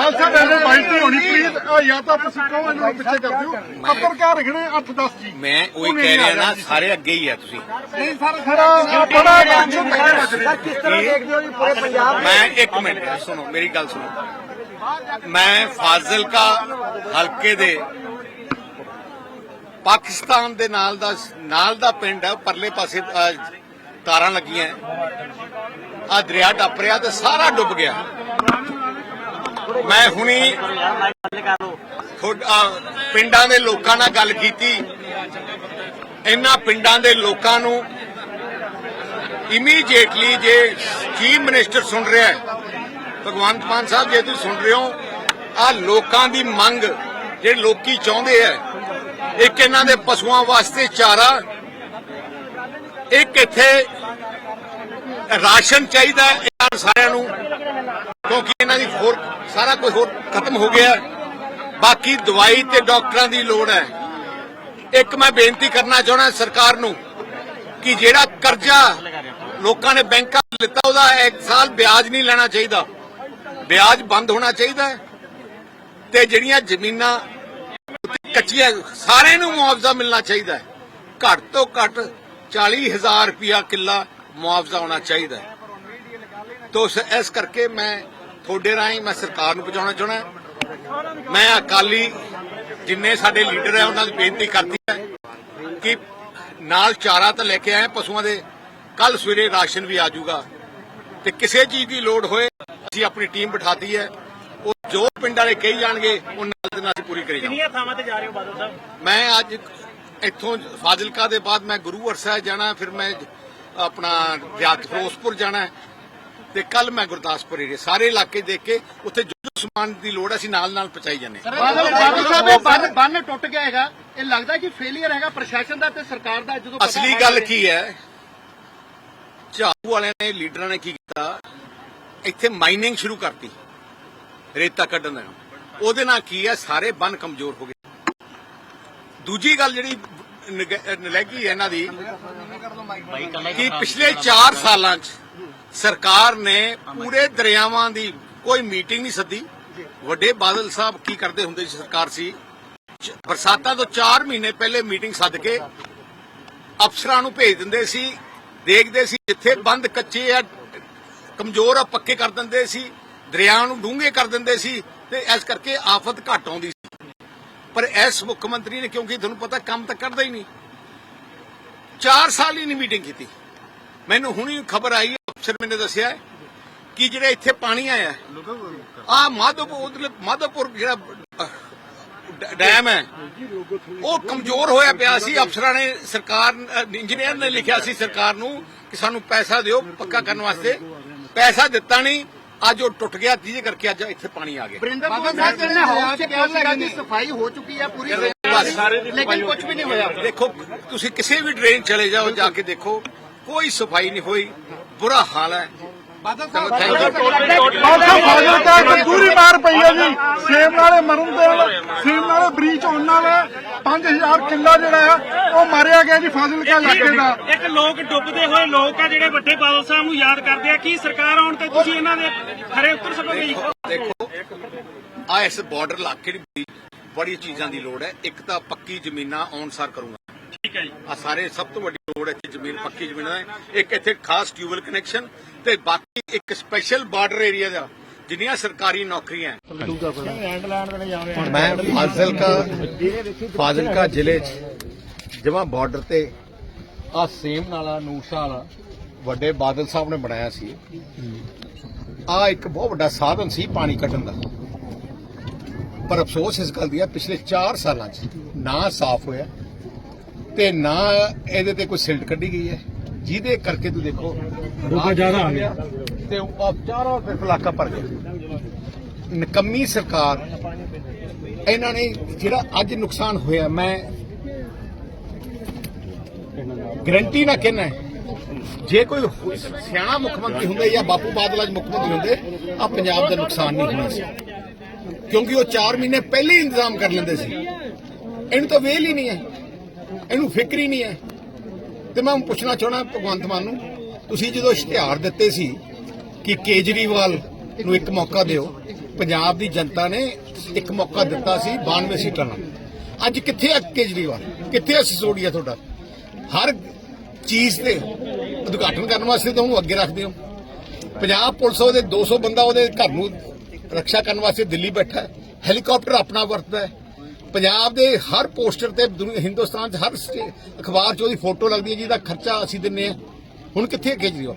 ਖਾਲਸਾ ਡੰਡੇ ਬਾਈਟੀ ਹੋਣੀ ਪਲੀਜ਼ ਆ ਜਾਂ ਤਾਂ ਤੁਸੀਂ ਕਹੋ ਇਹਨੂੰ ਪਿੱਛੇ ਕਰ ਦਿਓ। ਪੱਤਰਕਾਰ ਲਿਖਣੇ 8 10 ਜੀ। ਮੈਂ ਉਹੀ ਕਹਿ ਰਿਹਾ ਨਾ ਸਾਰੇ ਅੱਗੇ ਹੀ ਆ ਤੁਸੀਂ। ਨਹੀਂ ਸਰ ਖੜਾ ਬੜਾ ਟੈਨਸ਼ਨ ਕਿਸ ਤਰ੍ਹਾਂ ਦੇਖਦੇ ਹੋ ਜੀ ਪੂਰੇ ਪੰਜਾਬ ਮੈਂ ਇੱਕ ਮਿੰਟ ਸੁਣੋ ਮੇਰੀ ਗੱਲ ਸੁਣੋ। ਮੈਂ ਫਾਜ਼ਿਲਕਾ ਹਲਕੇ ਦੇ ਪਾਕਿਸਤਾਨ ਦੇ ਨਾਲ ਦਾ ਨਾਲ ਦਾ ਪਿੰਡ ਹੈ ਪਰਲੇ ਪਾਸੇ ਤਾਰਾਂ ਲੱਗੀਆਂ ਆ ਦਰਿਆ ਟੱਪ ਰਿਹਾ ਤੇ ਸਾਰਾ ਡੁੱਬ ਗਿਆ। ਮੈਂ ਹੁਣੀ ਪਿੰਡਾਂ ਦੇ ਲੋਕਾਂ ਨਾਲ ਗੱਲ ਕੀਤੀ। ਇਹਨਾਂ ਪਿੰਡਾਂ ਦੇ ਲੋਕਾਂ ਨੂੰ ਇਮੀਡੀਏਟਲੀ ਜੇ ਚੀਫ ਮਿਨਿਸਟਰ ਸੁਣ ਰਿਹਾ ਹੈ, ਭਗਵੰਤ ਮਾਨ ਸਾਹਿਬ ਜੇ ਤੁਸੀਂ ਸੁਣ ਰਹੇ ਹੋ, ਆ ਲੋਕਾਂ ਦੀ ਮੰਗ ਜਿਹੜੇ ਲੋਕੀ ਚਾਹੁੰਦੇ ਆ, ਇੱਕ ਇਹਨਾਂ ਦੇ ਪਸ਼ੂਆਂ ਵਾਸਤੇ ਚਾਰਾ, ਇੱਕ ਇੱਥੇ ਰਾਸ਼ਨ ਚਾਹੀਦਾ ਇਹਨਾਂ ਸਾਰਿਆਂ ਨੂੰ। ਕਿਉਂਕਿ ਇਹਨਾਂ ਦੀ ਹੋਰ ਸਾਰਾ ਕੁਝ ਹੋਰ ਖਤਮ ਹੋ ਗਿਆ ਬਾਕੀ ਦਵਾਈ ਤੇ ਡਾਕਟਰਾਂ ਦੀ ਲੋੜ ਹੈ। ਇੱਕ ਮੈਂ ਬੇਨਤੀ ਕਰਨਾ ਚਾਹੁੰਦਾ ਸਰਕਾਰ ਨੂੰ ਕਿ ਜਿਹੜਾ ਕਰਜ਼ਾ ਲੋਕਾਂ ਨੇ ਬੈਂਕਾਂ ਤੋਂ ਲਿੱਤਾ ਉਹਦਾ ਇੱਕ ਸਾਲ ਵਿਆਜ ਨਹੀਂ ਲੈਣਾ ਚਾਹੀਦਾ। ਵਿਆਜ ਬੰਦ ਹੋਣਾ ਚਾਹੀਦਾ ਤੇ ਜਿਹੜੀਆਂ ਜ਼ਮੀਨਾਂ ਕੱਚੀਆਂ, ਸਾਰਿਆਂ ਨੂੰ ਮੁਆਵਜ਼ਾ ਮਿਲਣਾ ਚਾਹੀਦਾ ਘੱਟ ਤੋਂ ਘੱਟ 40000 ਰੁਪਇਆ ਕਿੱਲਾ ਮੁਆਵਜ਼ਾ ਹੋਣਾ ਚਾਹੀਦਾ ਤੋ ਇਸ ਕਰਕੇ ਮੈਂ ਤੁਹਾਡੇ ਰਾਹੀਂ ਮੈਂ ਸਰਕਾਰ ਨੂੰ ਪਹੁੰਚਾਉਣਾ ਚਾਹੁੰਦਾ ਮੈਂ ਅਕਾਲੀ ਜਿੰਨੇ ਸਾਡੇ ਲੀਡਰ ਹੈ ਉਹਨਾਂ ਨੂੰ ਬੇਨਤੀ ਕਰਦੀ ਹੈ ਕਿ ਨਾਲ ਚਾਰਾ ਤਾਂ ਲੈ ਕੇ ਆਏ ਪਸ਼ੂਆਂ ਦੇ। ਕੱਲ ਸਵੇਰੇ ਰਾਸ਼ਨ ਵੀ ਆ ਜਾਊਗਾ। ਤੇ ਕਿਸੇ ਚੀਜ਼ ਦੀ ਲੋੜ ਹੋਏ ਅਸੀਂ ਆਪਣੀ ਟੀਮ ਬਿਠਾਤੀ ਹੈ। ਉਹ ਜੋ ਪਿੰਡ ਵਾਲੇ ਕਹੀ ਜਾਣਗੇ ਉਹ ਨਾਲ ਦੇ ਨਾਲ ਅਸੀਂ ਪੂਰੀ ਕਰੀ ਜਾਵਾਂਗੇ। ਕਿੰਨੀਆਂ ਥਾਵਾਂ ਤੇ ਜਾ ਰਹੇ ਹੋ ਬਾਦਲ ਸਾਹਿਬ? ਮੈਂ ਅੱਜ ਇੱਥੋਂ ਫਾਜ਼ਿਲਕਾ ਦੇ ਬਾਅਦ ਮੈਂ ਗੁਰੂ ਸਾਹਿਬ ਜਾਣਾ ਫਿਰ ਮੈਂ ਆਪਣਾ ਰਿਆਤ ਫਿਰੋਜ਼ਪੁਰ ਜਾਣਾ। ਤੇ ਕੱਲ ਮੈਂ ਗੁਰਦਾਸਪੁਰ ਏਰੀਆ ਸਾਰੇ ਇਲਾਕੇ ਦੇਖ ਕੇ ਉੱਥੇ ਜੋ ਜੋ ਸਮਾਨ ਦੀ ਲੋੜ ਹੈ, ਅਸੀਂ ਨਾਲ ਨਾਲ ਪਹੁੰਚਾਈ ਜਾਂਦੇ ਹਾਂ। ਬਾਦਲ ਬਾਦਲ ਸਾਹਿਬ ਇਹ ਬੰਨ ਬੰਨ ਟੁੱਟ ਗਿਆ ਹੈਗਾ ਇਹ ਲੱਗਦਾ ਕਿ ਫੇਲਿਅਰ ਹੈਗਾ ਪ੍ਰਸ਼ਾਸਨ ਦਾ ਤੇ ਸਰਕਾਰ ਦਾ ਜਦੋਂ ਪਤਾ ਅਸਲੀ ਗੱਲ। ਕੀ ਹੈ ਝਾੜੂ ਵਾਲਿਆਂ ਨੇ ਲੀਡਰਾਂ ਨੇ ਕੀ ਕੀਤਾ ਇੱਥੇ ਮਾਈਨਿੰਗ ਸ਼ੁਰੂ ਕਰਤੀ ਰੇਤਾ ਕੱਢਣ ਦਾ ਉਹਦੇ ਨਾਲ ਕੀ ਹੈ ਸਾਰੇ ਬੰਨ ਕਮਜ਼ੋਰ ਹੋ ਗਏ ਦੂਜੀ ਗੱਲ ਜਿਹੜੀ ਨਗ- ਨਲੈਕੀ ਹੈ ਇਹਨਾਂ ਦੀ ਕਿ ਪਿਛਲੇ 4 ਸਾਲਾਂ 'ਚ ਸਰਕਾਰ ਨੇ ਪੂਰੇ ਦਰਿਆਵਾਂ ਦੀ ਕੋਈ ਮੀਟਿੰਗ ਨਹੀਂ ਸੱਦੀ। ਵੱਡੇ ਬਾਦਲ ਸਾਹਿਬ ਕੀ ਕਰਦੇ ਹੁੰਦੇ ਸੀ ਸਰਕਾਰ ਸੀ? ਬਰਸਾਤਾਂ ਤੋਂ 4 ਮਹੀਨੇ ਪਹਿਲੇ ਮੀਟਿੰਗ ਸੱਦ ਕੇ ਅਫਸਰਾਂ ਨੂੰ ਭੇਜ ਦਿੰਦੇ ਸੀ ਦੇਖਦੇ ਸੀ ਜਿੱਥੇ ਬੰਦ ਕੱਚੇ ਆ ਕਮਜ਼ੋਰ ਆ ਪੱਕੇ ਕਰ ਦਿੰਦੇ ਸੀ ਦਰਿਆ ਨੂੰ ਡੂੰਘੇ ਕਰ ਦਿੰਦੇ ਸੀ ਤੇ ਇਸ ਕਰਕੇ ਆਫਤ ਘਟ ਆਉਂਦੀ ਸੀ। ਪਰ ਇਸ ਮੁੱਖ ਮੰਤਰੀ ਨੇ ਕਿਉਂਕਿ ਤੁਹਾਨੂੰ ਪਤਾ ਕੰਮ ਤਾਂ ਕਰਦਾ ਹੀ ਨਹੀਂ। 4 ਸਾਲ ਹੀ ਨਹੀਂ ਮੀਟਿੰਗ ਕੀਤੀ। ਮੈਨੂੰ ਹੁਣੀ ਖਬਰ ਆਈ ਅਫਸਰ ਮੈਨੇ ਦੱਸਿਆ ਕਿ ਜਿਹੜਾ ਇੱਥੇ ਪਾਣੀ ਆਇਆ ਆ ਮਾਧੋਪੁਰ ਮਾਧੋਪੁਰ ਜਿਹੜਾ ਡੈਮ ਹੈ ਉਹ ਕਮਜ਼ੋਰ ਹੋਇਆ ਪਿਆ ਸੀ। ਅਫਸਰਾਂ ਨੇ ਸਰਕਾਰ ਇੰਜੀਨੀਅਰ ਨੇ ਲਿਖਿਆ ਸੀ ਸਰਕਾਰ ਨੂੰ ਕਿ ਸਾਨੂੰ ਪੈਸਾ ਦਿਓ ਪੱਕਾ ਕਰਨ ਵਾਸਤੇ। ਪੈਸਾ ਦਿੱਤਾ ਨਹੀਂ ਅੱਜ ਉਹ ਟੁੱਟ ਗਿਆ ਜਿਹਦੇ ਕਰਕੇ ਅੱਜ ਇੱਥੇ ਪਾਣੀ ਆ ਗਿਆ। ਵਰਿੰਦਰ ਭਗਤ ਸਾਹਿਬ ਨੇ ਹਾਊਸ ਚ ਕਿਹਾ ਸੀਗਾ ਕਿ ਸਫ਼ਾਈ ਹੋ ਚੁੱਕੀ ਹੈ ਪੂਰੀ ਬਸ। ਲੇਕਿਨ ਕੁਝ ਵੀ ਨਹੀਂ ਹੋਇਆ। ਦੇਖੋ ਤੁਸੀਂ ਕਿਸੇ ਵੀ ਡਰੇਨ ਚਲੇ ਜਾਓ ਜਾ ਕੇ ਦੇਖੋ ਕੋਈ ਸਫ਼ਾਈ ਨਹੀਂ ਹੋਈ। ਬੁਰਾ ਹਾਲ ਹੈ। ਬਾਦਲ ਚਲੋ, ਫਾਜ਼ਿਲਕਾ ਇੱਕ ਦੂਰੀ ਮਾਰ ਪਈ ਹੈ ਜੀ। ਸੇਮ ਨਾਲੇ ਮਰਨ ਦੇ ਸੇਮ ਨਾਲੇ ਬ੍ਰੀਚ ਹੋਣ ਨਾਲ 5000 ਕਿੱਲਾ ਜਿਹੜਾ ਹੈ ਉਹ ਮਾਰਿਆ ਗਿਆ ਜੀ ਫਾਜ਼ਿਲਕਾ ਇਲਾਕੇ ਦਾ। ਇੱਕ ਲੋਕ ਡੁੱਬਦੇ ਹੋਏ ਲੋਕ ਆ ਜਿਹੜੇ ਵੱਡੇ ਬਾਦਲ ਸਾਹਿਬ ਨੂੰ ਯਾਦ ਕਰਦੇ ਆ। ਕੀ ਸਰਕਾਰ ਆਉਣ ਤੇ ਤੁਸੀਂ ਇਹਨਾਂ ਦੇ ਖਰੇ ਉਤਰ ਸਕੋਗੇ ਜੀ? ਦੇਖੋ ਆ ਇਸ ਬਾਰਡਰ ਇਲਾਕੇ ਦੀ ਬੜੀ- ਬੜੀ ਚੀਜ਼ਾਂ ਦੀ ਲੋੜ ਹੈ। ਇੱਕ ਤਾਂ ਪੱਕੀ ਜ਼ਮੀਨਾਂ ਅਨਸਾਰ ਕਰੂੰਗਾ। ਠੀਕ ਹੈ ਜੀ। ਆ ਸਾਰੇ ਸਭ ਤੋਂ ਵੱਡੀ ਲੋੜ ਇੱਥੇ ਜ਼ਮੀਨ, ਪੱਕੀ ਜ਼ਮੀਨਾਂ ਹੈ। ਇੱਕ ਇੱਥੇ ਖਾਸ ਟਿਊਬਲ ਕਨੈਕਸ਼ਨ ਤੇ ਬਾਕੀ ਇੱਕ ਸਪੈਸ਼ਲ ਬਾਰਡਰ ਏਰੀਆ ਦਾ, ਜਿੰਨੀਆਂ ਸਰਕਾਰੀ ਨੌਕਰੀਆਂ ਹੈ। ਮੈਂ ਫਾਜ਼ਿਲਕਾ ਫਾਜ਼ਿਲਕਾ ਜ਼ਿਲ੍ਹੇ 'ਚ ਜਮਾ ਬਾਰਡਰ ਤੇ ਆ ਸੇਮ ਨਾਲਾ ਨੂਸ਼ਾ ਵਾਲਾ, ਵੱਡੇ ਬਾਦਲ ਸਾਹਿਬ ਨੇ ਬਣਾਇਆ ਸੀ। ਆ ਇੱਕ ਬਹੁਤ ਵੱਡਾ ਸਾਧਨ ਸੀ ਪਾਣੀ ਕੱਢਣ ਦਾ। ਪਰ ਅਫਸੋਸ ਇਸ ਗੱਲ ਦੀ ਹੈ, ਪਿਛਲੇ 4 ਸਾਲਾਂ 'ਚ ਨਾ ਸਾਫ਼ ਹੋਇਆ। ਤੇ ਨਾ ਇਹਦੇ ਤੇ ਕੋਈ ਸਿਲਟ ਕੱਢੀ ਗਈ ਹੈ। ਜਿਹਦੇ ਕਰਕੇ ਤੂੰ ਦੇਖੋ ਰੁਕਾ ਜ਼ਿਆਦਾ ਆ ਗਿਆ ਤੇ ਉਹ ਚਾਰੋਂ ਤਰਫ ਇਲਾਕਾ ਭਰ ਗਿਆ। ਨਕੰਮੀ ਸਰਕਾਰ ਇਹਨਾਂ ਨੇ ਜਿਹੜਾ ਅੱਜ ਨੁਕਸਾਨ ਹੋਇਆ ਮੈਂ ਗਰੰਟੀ ਨਾ ਕਹਿਣਾ ਜੇ ਕੋਈ ਸਿਆਣਾ ਮੁੱਖ ਮੰਤਰੀ ਹੁੰਦੇ ਜਾਂ ਬਾਪੂ ਬਾਦਲ ਅੱਜ ਮੁੱਖ ਮੰਤਰੀ ਹੁੰਦੇ ਆ ਪੰਜਾਬ ਦਾ ਨੁਕਸਾਨ ਨਹੀਂ ਹੋਣਾ ਸੀ। ਕਿਉਂਕਿ ਉਹ 4 ਮਹੀਨੇ ਪਹਿਲੇ ਇੰਤਜ਼ਾਮ ਕਰ ਲੈਂਦੇ ਸੀ। ਇਹਨੂੰ ਤਾਂ ਵੇਲ ਹੀ ਨਹੀਂ ਹੈ। ਇਹਨੂੰ ਫਿਕਰ ਹੀ ਨਹੀਂ ਹੈ। ਤੇ ਮੈਂ ਹੁਣ ਪੁੱਛਣਾ ਚਾਹਣਾ ਭਗਵੰਤ ਮਾਨ ਨੂੰ, ਤੁਸੀਂ ਜਦੋਂ ਇਸ਼ਤਿਹਾਰ ਦਿੱਤੇ ਸੀ ਕਿ ਕੇਜਰੀਵਾਲ ਨੂੰ ਇੱਕ ਮੌਕਾ ਦਿਓ, ਪੰਜਾਬ ਦੀ ਜਨਤਾ ਨੇ ਇੱਕ ਮੌਕਾ ਦਿੱਤਾ ਸੀ 92 ਸੀਟਾਂ ਨਾਲ। ਅੱਜ ਕਿੱਥੇ ਆ ਕੇਜਰੀਵਾਲ? ਕਿੱਥੇ ਆ ਸਿਸੋੜੀਆ ਤੁਹਾਡਾ? ਹਰ ਚੀਜ਼ ਤੇ ਉਦਘਾਟਨ ਕਰਨ ਵਾਸਤੇ ਤਾਂ ਉਹਨੂੰ ਅੱਗੇ ਰੱਖਦੇ ਹੋ। ਪੰਜਾਬ ਪੁਲਿਸ ਉਹਦੇ 200 ਬੰਦਾ ਉਹਦੇ ਘਰ ਨੂੰ ਰੱਖਿਆ ਕਰਨ ਵਾਸਤੇ ਦਿੱਲੀ ਬੈਠਾ ਹੈਲੀਕਾਪਟਰ ਆਪਣਾ ਵਰਤਦਾ ਹੈ। ਪੰਜਾਬ ਦੇ ਹਰ ਪੋਸਟਰ ਤੇ ਦੁਨੀਆ ਹਿੰਦੁਸਤਾਨ 'ਚ ਹਰ ਅਖਬਾਰ 'ਚ ਉਹਦੀ ਫੋਟੋ ਲੱਗਦੀ ਹੈ ਜਿਹਦਾ ਖਰਚਾ ਅਸੀਂ ਦਿੰਨੇ ਆ। ਹੁਣ ਕਿੱਥੇ ਕੇਜਰੀਵਾਲ?